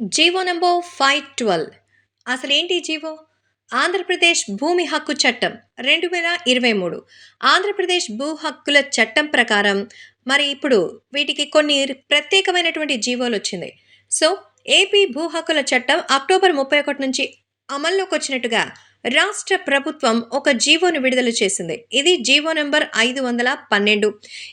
GO number five twelve. అసలేంటి GO? Andhra Pradesh భూమి హక్కు చట్టం రెండు వేల ఇరవై మూడు. ఆంధ్రప్రదేశ్ భూ హక్కుల చట్టం ప్రకారం మరి ఇప్పుడు వీటికి కొన్ని ప్రత్యేకమైనటువంటి జీవోలు వచ్చింది సో ఏపీ భూ హక్కుల చట్టం అక్టోబర్ ముప్పై ఒకటి నుంచి అమల్లోకి వచ్చినట్టుగా రాష్ట్ర ప్రభుత్వం ఒక జీవోను విడుదల చేసింది. ఇది జీవో నెంబర్ ఐదు వందల పన్నెండు.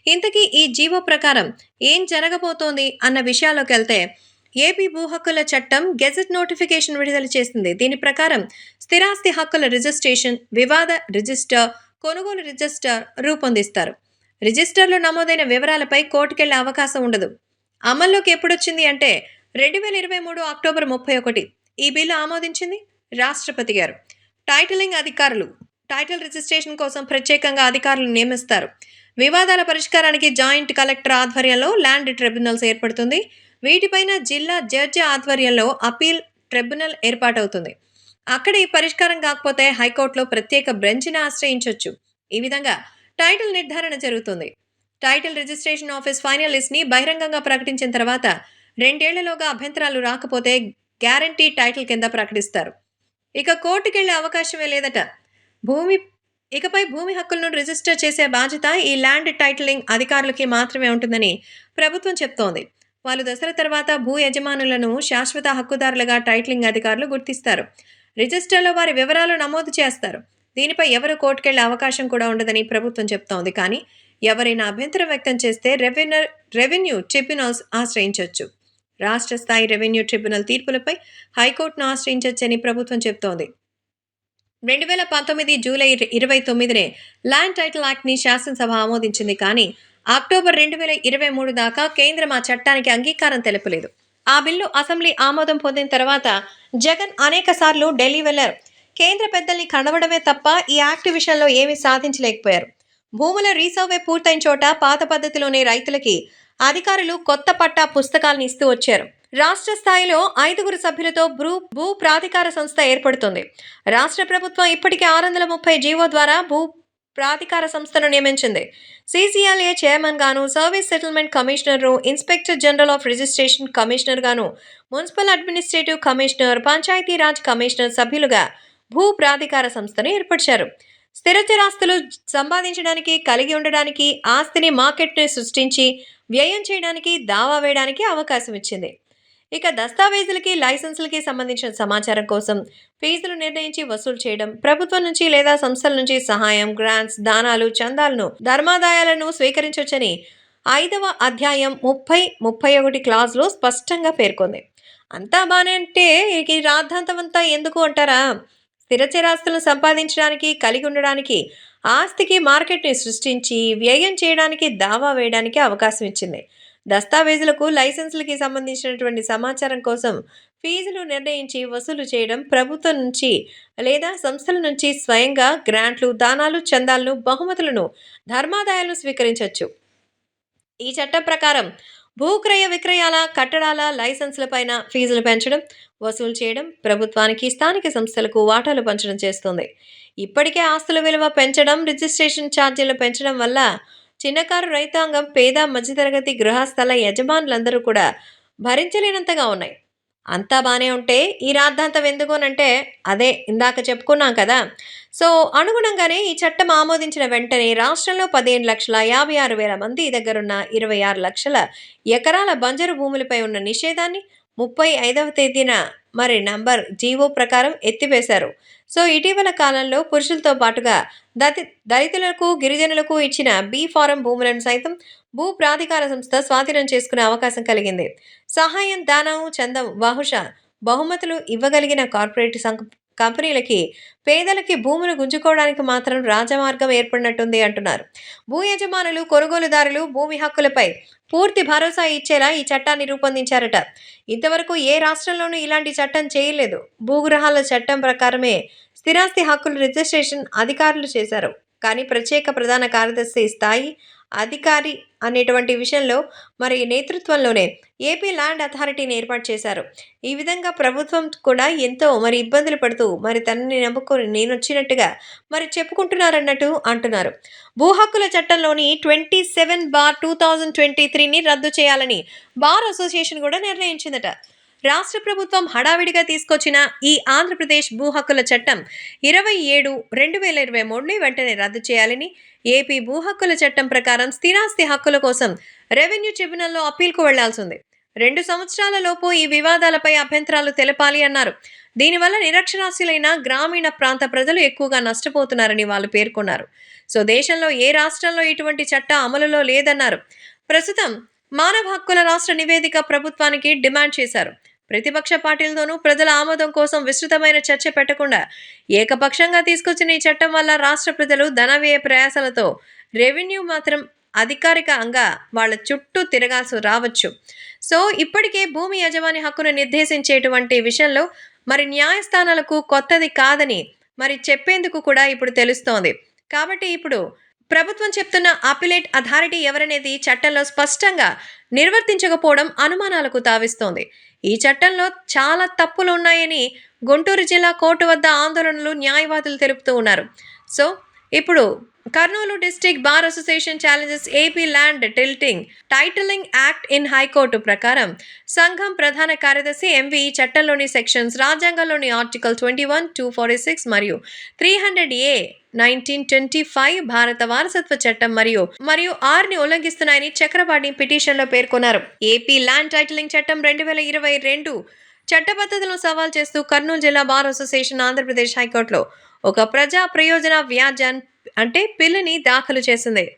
ఇంతకీ ఈ జీవో ప్రకారం ఏం జరగబోతోంది అన్న విషయాల్లోకి వెళ్తే ఏపీ భూ హక్కుల చట్టం గెజెట్ నోటిఫికేషన్ విడుదల చేసింది దీని ప్రకారం స్థిరాస్తి హక్కుల రిజిస్ట్రేషన్ వివాద రిజిస్టర్ కొనుగోలు రిజిస్టర్ రూపొందిస్తారు. రిజిస్టర్లో నమోదైన వివరాలపై కోర్టుకెళ్ళే అవకాశం ఉండదు. అమల్లోకి ఎప్పుడొచ్చింది అంటే రెండు వేల ఇరవై మూడు అక్టోబర్ ముప్పై ఒకటి. ఈ బిల్లు ఆమోదించింది రాష్ట్రపతి గారు. టైటిలింగ్ అధికారులు టైటిల్ రిజిస్ట్రేషన్ కోసం ప్రత్యేకంగా అధికారులు నియమిస్తారు. వివాదాల పరిష్కారానికి జాయింట్ కలెక్టర్ ఆధ్వర్యంలో ల్యాండ్ ట్రిబ్యునల్స్ ఏర్పడుతుంది. వీటిపైన జిల్లా జడ్జి ఆధ్వర్యంలో అపీల్ ట్రిబ్యునల్ ఏర్పాటవుతుంది. అక్కడ ఈ పరిష్కారం కాకపోతే హైకోర్టులో ప్రత్యేక బెంచ్ని ఆశ్రయించవచ్చు ఈ విధంగా టైటిల్ నిర్ధారణ జరుగుతుంది. టైటిల్ రిజిస్ట్రేషన్ ఆఫీస్ ఫైనల్ లిస్ట్ని బహిరంగంగా ప్రకటించిన తర్వాత రెండేళ్ళలోగా అభ్యంతరాలు రాకపోతే గ్యారంటీ టైటిల్ కింద ప్రకటిస్తారు. ఇక కోర్టుకెళ్ళే అవకాశమే లేదట. భూమి ఇకపై భూమి హక్కులను రిజిస్టర్ చేసే బాధ్యత ఈ ల్యాండ్ టైటిలింగ్ అధికారులకి మాత్రమే ఉంటుందని ప్రభుత్వం చెప్తోంది. వాళ్ళు దసరా తర్వాత భూ యజమానులను శాశ్వత హక్కుదారులుగా టైటిలింగ్ అధికారులు గుర్తిస్తారు. రిజిస్టర్లో వారి వివరాలు నమోదు చేస్తారు. దీనిపై ఎవరు కోర్టుకెళ్ళే అవకాశం కూడా ఉండదని ప్రభుత్వం చెప్తోంది. కానీ ఎవరైనా అభ్యంతరం వ్యక్తం చేస్తే రెవెన్యూ రెవెన్యూ ట్రిబ్యునల్స్ ఆశ్రయించవచ్చు రాష్ట్ర స్థాయి రెవెన్యూ ట్రిబ్యునల్ తీర్పులపై హైకోర్టును ఆశ్రయించవచ్చని ప్రభుత్వం చెబుతోంది రెండు వేల పంతొమ్మిది జూలై ఇరవై తొమ్మిదినే ల్యాండ్ టైటిల్ యాక్ట్ని శాసనసభ ఆమోదించింది. కానీ అక్టోబర్ రెండు వేల ఇరవై మూడు దాకా కేంద్రం ఆ చట్టానికి అంగీకారం తెలపలేదు. ఆ బిల్లు అసెంబ్లీ ఆమోదం పొందిన తర్వాత జగన్ అనేక సార్లు ఢిల్లీ వెళ్ళారు. కేంద్ర పెద్దల్ని కడవడమే తప్ప ఈ యాక్ట్ విషయంలో ఏమీ సాధించలేకపోయారు. భూముల రీసర్వే పూర్తయిన చోట పాత పద్ధతిలోనే రైతులకి అధికారులు కొత్త పట్టా పుస్తకాలను ఇస్తూ వచ్చారు. రాష్ట్ర స్థాయిలో ఐదుగురు సభ్యులతో భూ భూ ప్రాధికార సంస్థ ఏర్పడుతుంది. రాష్ట్ర ప్రభుత్వం ఇప్పటికే ఆరు వందల ముప్పై జీవో ద్వారా భూ ప్రాధికార సంస్థను నియమించింది. సీసీఎల్ఏ చైర్మన్ గాను service settlement commissioner inspector general of registration commissioner గాను municipal administrative commissioner Panchayati Raj commissioner సభ్యులుగా భూ ప్రాధికార సంస్థను ఏర్పరిచారు. స్థిరచరాస్తులు సంపాదించడానికి కలిగి ఉండడానికి ఆస్తిని మార్కెట్ని సృష్టించి వ్యయం చేయడానికి దావా వేయడానికి అవకాశం ఇచ్చింది. ఇక దస్తావేజులకి లైసెన్సులకి సంబంధించిన సమాచారం కోసం ఫీజులు నిర్ణయించి వసూలు చేయడం ప్రభుత్వం నుంచి లేదా సంస్థల నుంచి సహాయం గ్రాంట్స్ దానాలు చందాలను ధర్మాదాయాలను స్వీకరించవచ్చని ఐదవ అధ్యాయం ముప్పై ముప్పై ఒకటి క్లాజ్లో స్పష్టంగా పేర్కొంది. అంతా బాగానే అంటే ఈ రాద్ధాంతమంతా ఎందుకు అంటారా? స్థిరచరాస్తులను సంపాదించడానికి కలిగి ఉండడానికి ఆస్తికి మార్కెట్ని సృష్టించి వ్యయం చేయడానికి దావా వేయడానికి అవకాశం ఇచ్చింది. దస్తావేజులకు లైసెన్సులకి సంబంధించినటువంటి సమాచారం కోసం ఫీజులు నిర్ణయించి వసూలు చేయడం ప్రభుత్వం నుంచి లేదా సంస్థల నుంచి స్వయంగా గ్రాంట్లు దానాలు చందాలను బహుమతులను ధర్మాదాయాలను స్వీకరించవచ్చు. ఈ చట్టం ప్రకారం భూక్రయ విక్రయాల కట్టడాల లైసెన్సులపైన ఫీజులు పెంచడం వసూలు చేయడం ప్రభుత్వానికి స్థానిక సంస్థలకు వాటాలు పంచడం చేస్తుంది. ఇప్పటికే ఆస్తుల విలువ పెంచడం రిజిస్ట్రేషన్ ఛార్జీలు పెంచడం వల్ల చిన్నకారు రైతాంగం పేద మధ్యతరగతి గృహస్థల యజమానులందరూ కూడా భరించలేనంతగా ఉన్నాయి. అంతా బాగానే ఉంటే ఈ రాద్ధాంతం ఎందుకోనంటే అదే ఇందాక చెప్పుకున్నాం కదా. సో అనుగుణంగానే ఈ చట్టం ఆమోదించిన వెంటనే రాష్ట్రంలో పదిహేను లక్షల యాభై ఆరు వేల మంది దగ్గరున్న ఇరవై ఆరు లక్షల ఎకరాల బంజరు భూములపై ఉన్న నిషేధాన్ని ముప్పై ఐదవ తేదీన మరి నంబర్ జీవో ప్రకారం ఎత్తివేశారు. సో ఇటీవల కాలంలో పురుషులతో పాటుగా దతి దళితులకు గిరిజనులకు ఇచ్చిన బీ ఫారం భూములను సైతం భూ ప్రాధికార సంస్థ స్వాధీనం చేసుకునే అవకాశం కలిగింది. సహాయం దానం చందం బహుశా బహుమతులు ఇవ్వగలిగిన కార్పొరేట్ సంఘ కంపెనీలకి పేదలకి భూములు గుంజుకోవడానికి మాత్రం రాజమార్గం ఏర్పడినట్టుంది అంటున్నారు. భూ యజమానులు కొనుగోలుదారులు భూమి హక్కులపై పూర్తి భరోసా ఇచ్చేలా ఈ చట్టాన్ని రూపొందించారట. ఇంతవరకు ఏ రాష్ట్రంలోనూ ఇలాంటి చట్టం చేయలేదు. భూగ్రహాల చట్టం ప్రకారమే స్థిరాస్తి హక్కులు రిజిస్ట్రేషన్ అధికారులు చేశారు. కానీ ప్రత్యేక ప్రధాన కార్యదర్శి స్థాయి అధికారి అనేటువంటి విషయంలో మరి నేతృత్వంలోనే ఏపీ ల్యాండ్ అథారిటీని ఏర్పాటు చేశారు. ఈ విధంగా ప్రభుత్వం కూడా ఎంతో మరి ఇబ్బందులు పడుతూ మరి తనని నమ్ముకొని నేను వచ్చినట్టుగా మరి చెప్పుకుంటున్నారన్నట్టు అంటున్నారు. భూ హక్కుల చట్టంలోని twenty seven bar two thousand twenty త్రీని రద్దు చేయాలని బార్ అసోసియేషన్ కూడా నిర్ణయించిందట. రాష్ట్ర ప్రభుత్వం హడావిడిగా తీసుకొచ్చిన ఈ ఆంధ్రప్రదేశ్ భూ హక్కుల చట్టం ఇరవై ఏడు రెండు వేల ఇరవై మూడుని వెంటనే రద్దు చేయాలని ఏపీ భూ హక్కుల చట్టం ప్రకారం స్థిరాస్తి హక్కుల కోసం రెవెన్యూ ట్రిబ్యునల్లో అప్పీల్కు వెళ్ళాల్సింది. రెండు సంవత్సరాల లోపు ఈ వివాదాలపై అభ్యంతరాలు తెలపాలి అన్నారు. దీనివల్ల నిరక్షరాస్యులైన గ్రామీణ ప్రాంత ప్రజలు ఎక్కువగా నష్టపోతున్నారని వాళ్ళు పేర్కొన్నారు. సో దేశంలో ఏ రాష్ట్రంలో ఇటువంటి చట్ట అమలులో లేదన్నారు. ప్రస్తుతం మానవ హక్కుల రాష్ట్ర నివేదిక ప్రభుత్వానికి డిమాండ్ చేశారు. ప్రతిపక్ష పార్టీలతోనూ ప్రజల ఆమోదం కోసం విస్తృతమైన చర్చ పెట్టకుండా ఏకపక్షంగా తీసుకొచ్చిన ఈ చట్టం వల్ల రాష్ట్ర ప్రజలు ధన వ్యయ ప్రయాసాలతో రెవెన్యూ మాత్రం అధికారికంగా వాళ్ళ చుట్టూ తిరగాల్సి రావచ్చు. సో ఇప్పటికే భూమి యజమాని హక్కును నిర్దేశించేటువంటి విషయంలో మరి న్యాయస్థానాలకు కొత్తది కాదని మరి చెప్పేందుకు కూడా ఇప్పుడు తెలుస్తోంది. కాబట్టి ఇప్పుడు ప్రభుత్వం చెప్తున్న అపిలేట్ అథారిటీ ఎవరనేది చట్టంలో స్పష్టంగా నిర్వర్తించకపోవడం అనుమానాలకు తావిస్తోంది. ఈ చట్టంలో చాలా తప్పులు ఉన్నాయని గుంటూరు జిల్లా కోర్టు వద్ద ఆందోళనలు న్యాయవాదులు తెలుపుతూ ఉన్నారు. సో ఇప్పుడు Kurnool district bar association challenges AP land tilting titling act in high court ప్రకారం సంఘం ప్రధాన కార్యదర్శి ఎంవి ఈ చట్టంలోని సెక్షన్స్ రాజ్యాంగంలోని article twenty one two forty six మరియు three hundred A nineteen twenty five భారత వారసత్వ చట్టం మరియు మరియు ఆర్ని ఉల్లంఘిస్తున్నాయని చక్రపాణి పిటిషన్లో పేర్కొన్నారు. ఏపీ ల్యాండ్ టైటిలింగ్ చట్టం రెండు వేల ఇరవై రెండు చట్టబద్ధతలను సవాల్ చేస్తూ కర్నూలు జిల్లా బార్ అసోసియేషన్ ఆంధ్రప్రదేశ్ హైకోర్టులో ఒక ప్రజా ప్రయోజన వ్యాజ్యాన్ అంటే పిల్లని దాఖలు చేసింది.